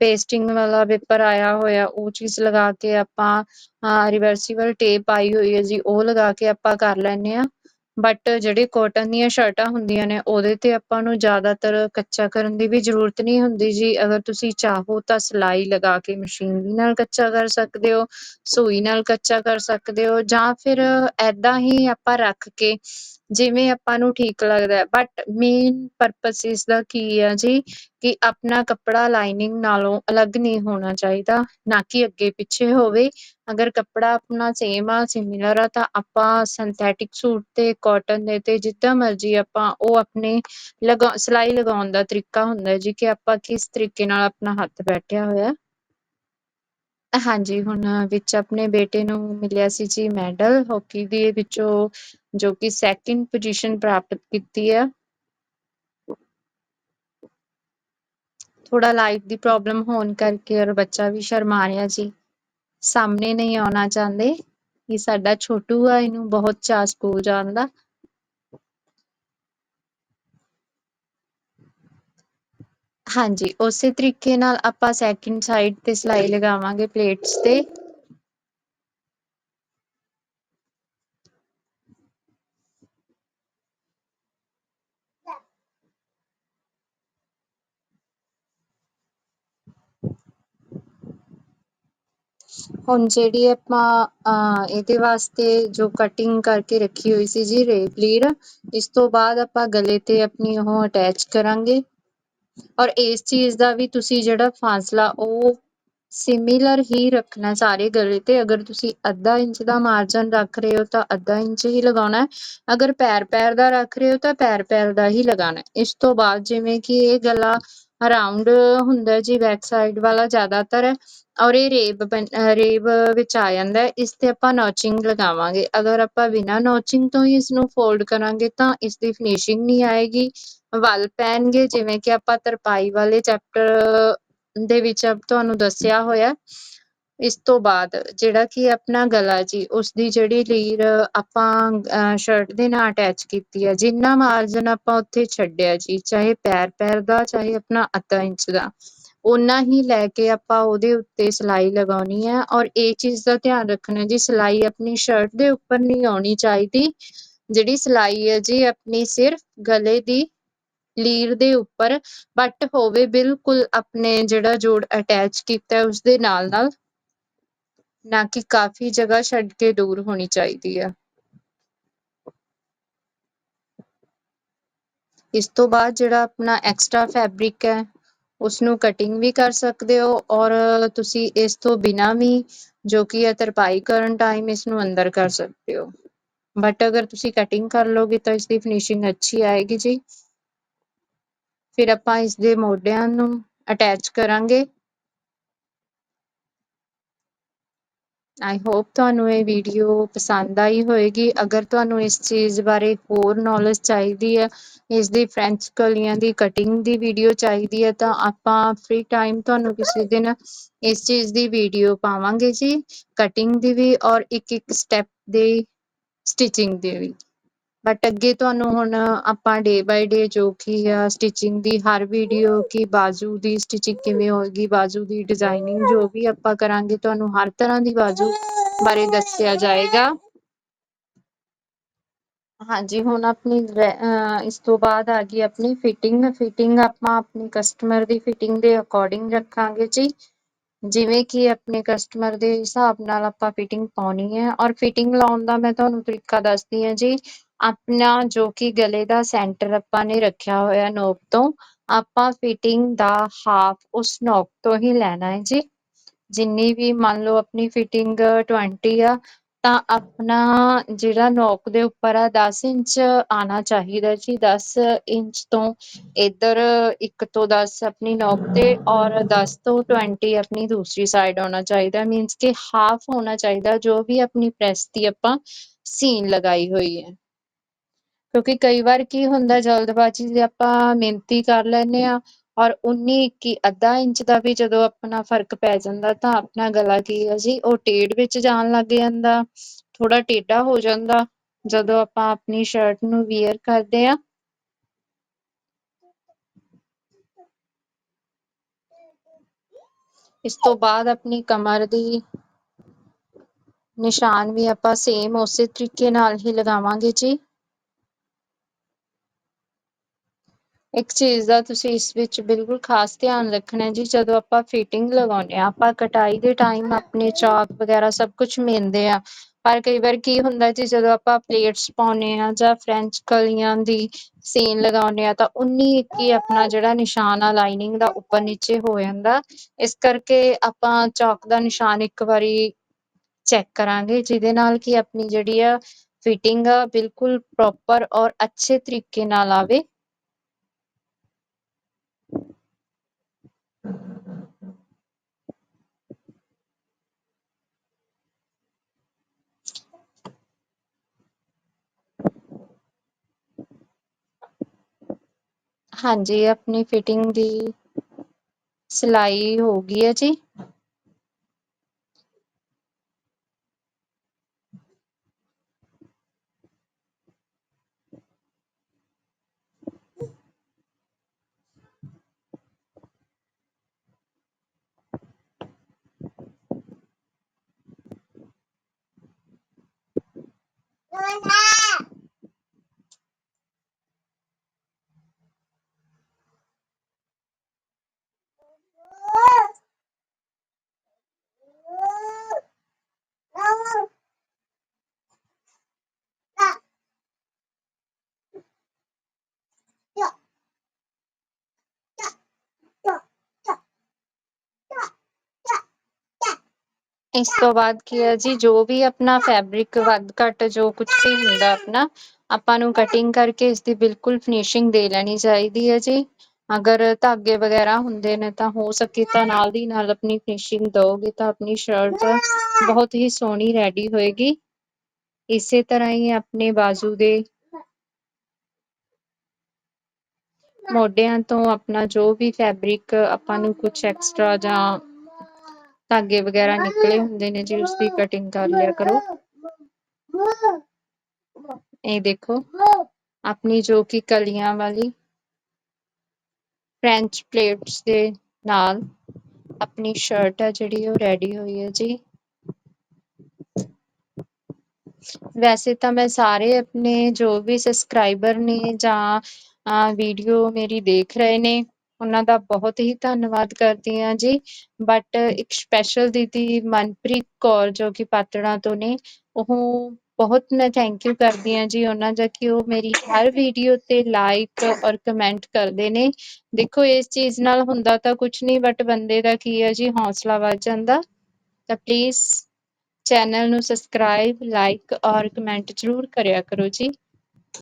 ਪੇਸਟਿੰਗ ਵਾਲਾ ਪੇਪਰ ਆਇਆ ਹੋਇਆ, ਉਹ ਚੀਜ਼ ਲਗਾ ਕੇ ਆਪਾਂ ਰਿਵਰਸੀਬਲ ਟੇਪ ਆਈ ਹੋਈ ਹੈ ਜੀ, ਉਹ ਲਗਾ ਕੇ ਆਪਾਂ ਕਰ ਲੈਨੇ ਆ ਬਟ ਜਿਹੜੇ ਕੋਟਨ ਦੀਆਂ ਸ਼ਰਟਾਂ ਹੁੰਦੀਆਂ ਨੇ, ਉਹਦੇ ਤੇ ਆਪਾਂ ਨੂੰ ਜ਼ਿਆਦਾਤਰ ਕੱਚਾ ਕਰਨ ਦੀ ਵੀ ਜ਼ਰੂਰਤ ਨਹੀਂ ਹੁੰਦੀ ਜੀ। ਅਗਰ ਤੁਸੀਂ ਚਾਹੋ ਤਾਂ ਸਿਲਾਈ ਲਗਾ ਕੇ ਮਸ਼ੀਨ ਨਾਲ ਕੱਚਾ ਕਰ ਸਕਦੇ ਹੋ, ਸੂਈ ਨਾਲ ਕੱਚਾ ਕਰ ਸਕਦੇ ਹੋ ਜਾਂ ਫਿਰ ਐਦਾਂ ਹੀ ਆਪਾਂ ਰੱਖ ਕੇ ਜਿਵੇਂ ਆਪਾਂ ਨੂੰ ਠੀਕ ਲੱਗਦਾ ਬਟ ਮੇਨ ਪਰਪਸ ਇਸ ਕੀ ਹੈ ਜੀ? ਕਿ ਆਪਣਾ ਕੱਪੜਾ ਲਾਈਨਿੰਗ ਨਾਲੋਂ ਅਲੱਗ ਨਹੀਂ ਹੋਣਾ ਚਾਹੀਦਾ। ਨਾ ਕਿ ਅੱਗੇ ਪਿੱਛੇ ਹੋਵੇ। ਅਗਰ ਕੱਪੜਾ ਆਪਣਾ ਸੇਮ ਆ ਸਿਮਿਲਰ ਆ, ਤਾਂ ਆਪਾਂ ਸਿੰਥੈਟਿਕ ਸੂਟ ਤੇ ਕਾਟਨ ਦੇ ਤੇ, ਜਿੱਦਾਂ ਮਰਜ਼ੀ ਆਪਾਂ ਉਹ ਆਪਣੇ ਲਗਾ, ਸਿਲਾਈ ਲਗਾਉਣ ਦਾ ਤਰੀਕਾ ਹੁੰਦਾ ਜੀ ਕਿ ਆਪਾਂ ਕਿਸ ਤਰੀਕੇ ਨਾਲ ਆਪਣਾ ਹੱਥ ਬੈਠਿਆ ਹੋਇਆ ਹਾਂਜੀ, ਹੁਣ ਵਿੱਚ ਆਪਣੇ ਬੇਟੇ ਨੂੰ ਮਿਲਿਆ ਸੀ ਜੀ ਮੈਡਲ, ਹਾਕੀ ਦੇ ਵਿੱਚੋਂ ਜੋ ਕਿ ਸੈਕਿੰਡ ਪੋਜੀਸ਼ਨ ਪ੍ਰਾਪਤ ਕੀਤੀ ਹੈ ਥੋੜਾ ਲਾਈਟ ਦੀ ਪ੍ਰੋਬਲਮ ਹੋਣ ਕਰਕੇ ਔਰ ਬੱਚਾ ਵੀ ਸ਼ਰਮਾ ਰਿਹਾ ਜੀ। ਸਾਹਮਣੇ ਨਹੀਂ ਆਉਣਾ ਚਾਹੁੰਦੇ। ਇਹ ਸਾਡਾ ਛੋਟੂ ਆ, ਇਹਨੂੰ ਬਹੁਤ ਚਾਅ ਸਕੂਲ ਜਾਣ ਦਾ। ਹਾਂਜੀ, ਉਸੇ ਤਰੀਕੇ ਨਾਲ ਆਪਾਂ ਸੈਕਿੰਡ ਸਾਈਡ ਤੇ ਸਿਲਾਈ ਲਗਾਵਾਂਗੇ ਪਲੇਟਸ ਤੇ। ਹੁਣ ਜਿਹੜੀ ਆਪਾਂ, ਅਹ, ਇਹਦੇ ਵਾਸਤੇ ਜੋ ਕਟਿੰਗ ਕਰਕੇ ਰੱਖੀ ਹੋਈ ਸੀ ਜੀ ਰੇਪਲੀਰ ਇਸ ਤੋਂ ਬਾਅਦ ਆਪਾਂ ਗਲੇ ਤੇ ਆਪਣੀ ਉਹ ਅਟੈਚ ਕਰਾਂਗੇ। ਔਰ ਇਸ ਚੀਜ਼ ਦਾ ਵੀ ਤੁਸੀਂ ਜਿਹੜਾ ਫਾਸਲਾ ਉਹ ਸਿਮਿਲਰ ਹੀ ਰੱਖਣਾ ਸਾਰੇ ਗਲੇ ਤੇ। ਅਗਰ ਤੁਸੀਂ ਅੱਧਾ ਇੰਚ ਦਾ ਮਾਰਜਨ ਰੱਖ ਰਹੇ ਹੋ ਤਾਂ ਅੱਧਾ ਇੰਚ ਹੀ ਲਗਾਉਣਾ ਹੈ। ਅਗਰ ਪੈਰ ਪੈਰ ਦਾ ਰੱਖ ਰਹੇ ਹੋ ਤਾਂ ਪੈਰ ਪੈਰ ਦਾ ਹੀ ਲਗਾਉਣਾ ਹੈ। ਇਸ ਤੋਂ ਬਾਅਦ ਜਿਵੇਂ ਕਿ ਇਹ ਗਲਾ ਰਾਉਂਡ ਹੁੰਦਾ ਜੀ ਬੈਕ ਸਾਈਡ ਵਾਲਾ ਜ਼ਿਆਦਾਤਰ ਔਰ ਇਹ ਰੇਬ ਰੇਬ ਵਿੱਚ ਆ ਜਾਂਦਾ ਹੈ, ਇਸ ਤੇ ਆਪਾਂ ਨੋਚਿੰਗ ਲਗਾਵਾਂਗੇ। ਅਗਰ ਆਪਾਂ ਬਿਨਾਂ ਨੋਚਿੰਗ ਤੋਂ ਹੀ ਇਸ ਨੂੰ ਫੋਲਡ ਕਰਾਂਗੇ ਤਾਂ ਇਸ ਦੀ ਫਿਨਿਸ਼ਿੰਗ ਨਹੀਂ ਆਏਗੀ। ਵੱਲ ਪੈਣਗੇ, ਜਿਵੇਂ ਕਿ ਆਪਾਂ ਤਰਪਾਈ ਵਾਲੇ ਚੈਪਟਰ ਦੇ ਵਿੱਚ ਤੁਹਾਨੂੰ ਦੱਸਿਆ ਹੋਇਆ। ਇਸ ਤੋਂ ਬਾਅਦ ਜਿਹੜਾ ਕਿ ਆਪਣਾ ਗਲਾ ਜੀ, ਉਸਦੀ ਜਿਹੜੀ ਲੀਰ ਆਪਾਂ ਸ਼ਰਟ ਦੇ ਨਾਲ ਅਟੈਚ ਕੀਤੀ ਹੈ ਜਿੰਨਾ ਮਾਰਜਨ ਆਪਾਂ ਉੱਥੇ ਛੱਡਿਆ ਜੀ, ਚਾਹੇ ਪੈਰ ਪੈਰ ਦਾ, ਚਾਹੇ ਆਪਣਾ ਅੱਧਾ ਇੰਚ ਦਾ ਉਨਾ ਹੀ ਲੈ ਕੇ ਆਪਾਂ ਉਹਦੇ ਉੱਤੇ ਸਿਲਾਈ ਲਗਾਉਣੀ ਹੈ ਔਰ ਇਹ ਚੀਜ਼ ਦਾ ਧਿਆਨ ਰੱਖਣਾ ਜੀ, ਸਿਲਾਈ ਆਪਣੀ ਸ਼ਰਟ ਦੇ ਉੱਪਰ ਨਹੀਂ ਆਉਣੀ ਚਾਹੀਦੀ, ਜਿਹੜੀ ਸਿਲਾਈ ਹੈ ਜੀ, ਆਪਣੀ ਸਿਰਫ ਗਲੇ ਦੀ ਲੀਰ ਦੇ ਉੱਪਰ ਬਟ ਹੋਵੇ ਬਿਲਕੁਲ ਆਪਣੇ ਜਿਹੜਾ ਜੋੜ ਅਟੈਚ ਕੀਤਾ ਉਸ ਦੇ ਨਾਲ ਨਾਲ ਨਾ ਕਿ ਕਾਫੀ ਜਗ੍ਹਾ ਛੱਡ ਕੇ ਦੂਰ ਹੋਣੀ ਚਾਹੀਦੀ ਹੈ ਇਸ ਤੋਂ ਬਾਅਦ ਜਿਹੜਾ ਆਪਣਾ ਐਕਸਟਰਾ ਫੈਬਰਿਕ ਹੈ ਉਸ ਨੂੰ ਕਟਿੰਗ ਵੀ ਕਰ ਸਕਦੇ ਹੋ ਔਰ ਤੁਸੀਂ ਇਸ ਤੋਂ ਬਿਨਾ ਵੀ ਜੋ ਕਿ ਹੈ ਤਰਪਾਈ ਕਰਨ ਟਾਈਮ ਇਸ ਨੂੰ ਅੰਦਰ ਕਰ ਸਕਦੇ ਹੋ ਬਟ ਅਗਰ ਤੁਸੀਂ ਕਟਿੰਗ ਕਰ ਲੋਗੇ ਤਾਂ ਇਸ ਦੀ ਫਿਨਿਸ਼ਿੰਗ ਅੱਛੀ ਆਏਗੀ ਜੀ ਫਿਰ ਆਪਾਂ ਇਸ ਦੇ ਮੋਢਿਆਂ ਨੂੰ ਅਟੈਚ ਕਰਾਂਗੇ ਆਈ ਹੋਪ ਤੁਹਾਨੂੰ ਇਹ ਵੀਡੀਓ ਪਸੰਦ ਆਈ ਹੋਵੇਗੀ ਅਗਰ ਤੁਹਾਨੂੰ ਇਸ ਚੀਜ਼ ਬਾਰੇ ਹੋਰ ਨੌਲੇਜ ਚਾਹੀਦੀ ਹੈ, ਇਸ ਦੀ ਫ੍ਰੈਂਚ ਕਲੀਆਂ ਦੀ ਕਟਿੰਗ ਦੀ ਵੀਡੀਓ ਚਾਹੀਦੀ ਹੈ, ਤਾਂ ਆਪਾਂ ਫ੍ਰੀ ਟਾਈਮ ਤੁਹਾਨੂੰ ਕਿਸੇ ਦਿਨ ਇਸ ਚੀਜ਼ ਦੀ ਵੀਡੀਓ ਪਾਵਾਂਗੇ ਜੀ। ਕਟਿੰਗ ਦੀ ਵੀ ਔਰ ਇੱਕ ਇੱਕ ਸਟੈਪ ਦੀ ਸਟਿਚਿੰਗ ਦੀ ਵੀ। ਬਟ ਅੱਗੇ ਤੁਹਾਨੂੰ ਹੁਣ ਆਪਾਂ ਡੇ ਬਾਏ ਡੇ ਜੋ ਕਿ ਆ ਸਟਿਚਿੰਗ ਦੀ ਹਰ ਵੀਡੀਓ ਕਿ ਬਾਜੂ ਦੀ ਸਟਿਚਿੰਗ ਕਿਵੇਂ ਹੋਏਗੀ, ਬਾਜੂ ਦੀ ਡਿਜ਼ਾਈਨਿੰਗ ਜੋ ਵੀ ਆਪਾਂ ਕਰਾਂਗੇ, ਤੁਹਾਨੂੰ ਹਰ ਤਰ੍ਹਾਂ ਦੀ ਬਾਜੂ ਬਾਰੇ ਦੱਸਿਆ ਜਾਏਗਾ। ਹਾਂਜੀ, ਹੁਣ ਆਪਣੀ ਇਸ ਤੋਂ ਬਾਅਦ ਆ ਗਈ ਆਪਣੀ ਫਿਟਿੰਗ ਫਿਟਿੰਗ ਆਪਾਂ ਆਪਣੀ ਕਸਟਮਰ ਦੀ ਫਿਟਿੰਗ ਦੇ ਅਕੋਰਡਿੰਗ ਰੱਖਾਂਗੇ ਜੀ। ਜਿਵੇਂ ਕਿ ਆਪਣੇ ਕਸਟਮਰ ਦੇ ਹਿਸਾਬ ਨਾਲ ਆਪਾਂ ਫਿਟਿੰਗ ਪਾਉਣੀ ਹੈ। ਔਰ ਫਿਟਿੰਗ ਲਾਉਣ ਦਾ ਮੈਂ ਤੁਹਾਨੂੰ ਤਰੀਕਾ ਦੱਸਦੀ ਹਾਂ ਜੀ। ਆਪਣਾ ਜੋ ਕਿ ਗਲੇ ਦਾ ਸੈਂਟਰ ਆਪਾਂ ਨੇ ਰੱਖਿਆ ਹੋਇਆ ਨੋਕ ਤੋਂ, ਆਪਾਂ ਫਿਟਿੰਗ ਦਾ ਹਾਫ ਉਸ ਨੋਕ ਤੋਂ ਹੀ ਲੈਣਾ ਹੈ ਜੀ। ਜਿੰਨੀ ਵੀ ਮੰਨ ਲਓ ਆਪਣੀ ਫਿਟਿੰਗ 20 ਆ, ਤਾਂ ਆਪਣਾ ਜਿਹੜਾ ਨੋਕ ਦੇ ਉੱਪਰ ਆ 10 ਇੰਚ ਆਣਾ ਚਾਹੀਦਾ ਜੀ। 10 ਇੰਚ ਤੋਂ ਇਧਰ 1 ਤੋਂ 10 ਆਪਣੀ ਨੋਕ ਤੇ ਔਰ 10 ਤੋਂ 20 ਆਪਣੀ ਦੂਸਰੀ ਸਾਈਡ ਆਉਣਾ ਚਾਹੀਦਾ। ਮੀਨਸ ਕਿ ਹਾਫ ਹੋਣਾ ਚਾਹੀਦਾ, ਜੋ ਵੀ ਆਪਣੀ ਪ੍ਰੈਸ ਦੀ ਆਪਾਂ ਸੀਨ ਲਗਾਈ ਹੋਈ ਹੈ। ਕਿਉਂਕਿ ਕਈ ਵਾਰ ਕੀ ਹੁੰਦਾ, ਜਲਦਬਾਜ਼ੀ ਦੇ ਆਪਾਂ ਮਿਹਨਤੀ ਕਰ ਲੈਂਦੇ ਹਾਂ ਔਰ 19 21 ਅੱਧਾ ਇੰਚ ਦਾ ਵੀ ਜਦੋਂ ਆਪਣਾ ਫ਼ਰਕ ਪੈ ਜਾਂਦਾ ਤਾਂ ਆਪਣਾ ਗਲਾ ਕੀ ਹੈ ਜੀ, ਉਹ ਟੇਢ ਵਿੱਚ ਜਾਣ ਲੱਗ ਜਾਂਦਾ ਥੋੜਾ ਟੇਢਾ ਹੋ ਜਾਂਦਾ ਜਦੋਂ ਆਪਾਂ ਆਪਣੀ ਸ਼ਰਟ ਨੂੰ ਵੀਅਰ ਕਰਦੇ ਆ ਇਸ ਤੋਂ ਬਾਅਦ ਆਪਣੀ ਕਮਰ ਦੀ ਨਿਸ਼ਾਨ ਵੀ ਆਪਾਂ ਸੇਮ ਉਸੇ ਤਰੀਕੇ ਨਾਲ ਹੀ ਲਗਾਵਾਂਗੇ ਜੀ। ਇੱਕ ਚੀਜ਼ ਦਾ ਤੁਸੀਂ ਇਸ ਵਿੱਚ ਬਿਲਕੁਲ ਖਾਸ ਧਿਆਨ ਰੱਖਣਾ ਜੀ, ਜਦੋਂ ਆਪਾਂ ਫਿਟਿੰਗ ਲਗਾਉਂਦੇ ਆ ਆਪਾਂ ਕਟਾਈ ਦੇ ਟਾਈਮ ਆਪਣੇ ਚਾਕ ਵਗੈਰਾ ਸਭ ਕੁਝ ਮਿਲਦੇ ਆ। ਪਰ ਕਈ ਵਾਰ ਕੀ ਹੁੰਦਾ ਜੀ, ਜਦੋਂ ਆਪਾਂ ਪਲੇਟਸ ਪਾਉਨੇ ਆ ਜਾਂ ਫ੍ਰੈਂਚ ਕਲੀਆਂ ਦੀ ਸੀਨ ਲਗਾਉਂਦੇ ਆ ਤਾਂ 19 21 ਆਪਣਾ ਜਿਹੜਾ ਨਿਸ਼ਾਨ ਆ ਲਾਈਨਿੰਗ ਦਾ ਉੱਪਰ ਨੀਚੇ ਹੋ ਜਾਂਦਾ। ਇਸ ਕਰਕੇ ਆਪਾਂ ਚੌਕ ਦਾ ਨਿਸ਼ਾਨ ਇੱਕ ਵਾਰੀ ਚੈੱਕ ਕਰਾਂਗੇ, ਜਿਹਦੇ ਨਾਲ ਕਿ ਆਪਣੀ ਜਿਹੜੀ ਆ ਫਿਟਿੰਗ ਆ, ਬਿਲਕੁਲ ਪ੍ਰੋਪਰ ਔਰ ਅੱਛੇ ਤਰੀਕੇ ਨਾਲ ਆਵੇ। ਹਾਂਜੀ ਆਪਣੀ ਫਿਟਿੰਗ ਦੀ ਸਿਲਾਈ ਹੋ ਗਈ ਹੈ ਜੀ ਇਸ ਤੋਂ ਬਾਅਦ ਕੀ ਹੈ ਜੀ, ਜੋ ਵੀ ਆਪਣਾ ਫੈਬਰਿਕ ਵੱਧ ਘੱਟ ਜੋ ਕੁਝ ਵੀ ਹੁੰਦਾ ਆਪਣਾ, ਆਪਾਂ ਨੂੰ ਕਟਿੰਗ ਕਰਕੇ ਇਸ ਦੀ ਬਿਲਕੁਲ ਫਿਨਿਸ਼ਿੰਗ ਦੇ ਲੈਣੀ ਚਾਹੀਦੀ ਹੈ ਜੀ। ਅਗਰ ਧਾਗੇ ਵਗੈਰਾ ਹੁੰਦੇ ਨੇ ਤਾਂ ਹੋ ਸਕੇ ਤਾਂ ਨਾਲ ਦੀ ਨਾਲ ਆਪਣੀ ਫਿਨਿਸ਼ਿੰਗ ਦਿਓਗੇ ਤਾਂ ਆਪਣੀ ਸ਼ਰਟ ਬਹੁਤ ਹੀ ਸੋਹਣੀ ਰੈਡੀ ਹੋਏਗੀ। ਇਸੇ ਤਰ੍ਹਾਂ ਹੀ ਆਪਣੇ ਬਾਜ਼ੂ ਦੇ ਮੋਢਿਆਂ ਤੋਂ ਆਪਣਾ ਜੋ ਵੀ ਫੈਬਰਿਕ ਆਪਾਂ ਨੂੰ ਕੁਝ ਐਕਸਟਰਾ ਜਾਂ ਧਾਗੇ ਵਗੈਰਾ ਨਿਕਲੇ ਹੁੰਦੇ ਨੇ ਜੀ ਉਸ ਦੀ ਕਟਿੰਗ ਕਰ ਲਿਆ ਕਰੋ। ਇਹ ਦੇਖੋ ਆਪਣੀ ਜੋ ਕਿ ਕਲੀਆਂ ਵਾਲੀ ਫ੍ਰੈਂਚ ਪਲੇਟਸ ਦੇ ਨਾਲ ਆਪਣੀ ਸ਼ਰਟ ਹੈ ਜਿਹੜੀ ਉਹ ਰੈਡੀ ਹੋਈ ਹੈ ਜੀ। ਵੈਸੇ ਤਾਂ ਮੈਂ ਸਾਰੇ ਆਪਣੇ ਜੋ ਵੀ ਸਬਸਕ੍ਰਾਈਬਰ ਨੇ ਜਾਂ ਵੀਡੀਓ ਮੇਰੀ ਦੇਖ ਰਹੇ ਨੇ ਉਹਨਾਂ ਦਾ ਬਹੁਤ ਹੀ ਧੰਨਵਾਦ ਕਰਦੀ ਹਾਂ ਜੀ। ਬਟ ਇੱਕ ਸਪੈਸ਼ਲ ਦੀਦੀ ਮਨਪ੍ਰੀਤ ਕੌਰ ਜੋ ਕਿ ਪਾਤੜਾਂ ਤੋਂ ਨੇ, ਉਹ ਬਹੁਤ ਮੈਂ ਥੈਂਕ ਯੂ ਕਰਦੀ ਹਾਂ ਜੀ ਉਹਨਾਂ ਦਾ ਕਿ ਉਹ ਮੇਰੀ ਹਰ ਵੀਡੀਓ ਤੇ ਲਾਈਕ ਔਰ ਕਮੈਂਟ ਕਰਦੇ ਨੇ। ਦੇਖੋ ਇਸ ਚੀਜ਼ ਨਾਲ ਹੁੰਦਾ ਤਾਂ ਕੁਝ ਨਹੀਂ ਬਟ ਬੰਦੇ ਦਾ ਕੀ ਹੈ ਜੀ, ਹੌਸਲਾ ਵੱਧ ਜਾਂਦਾ। ਤਾਂ ਪਲੀਜ਼ ਚੈਨਲ ਨੂੰ ਸਬਸਕ੍ਰਾਈਬ ਲਾਈਕ ਔਰ ਕਮੈਂਟ ਜ਼ਰੂਰ ਕਰਿਆ ਕਰੋ ਜੀ।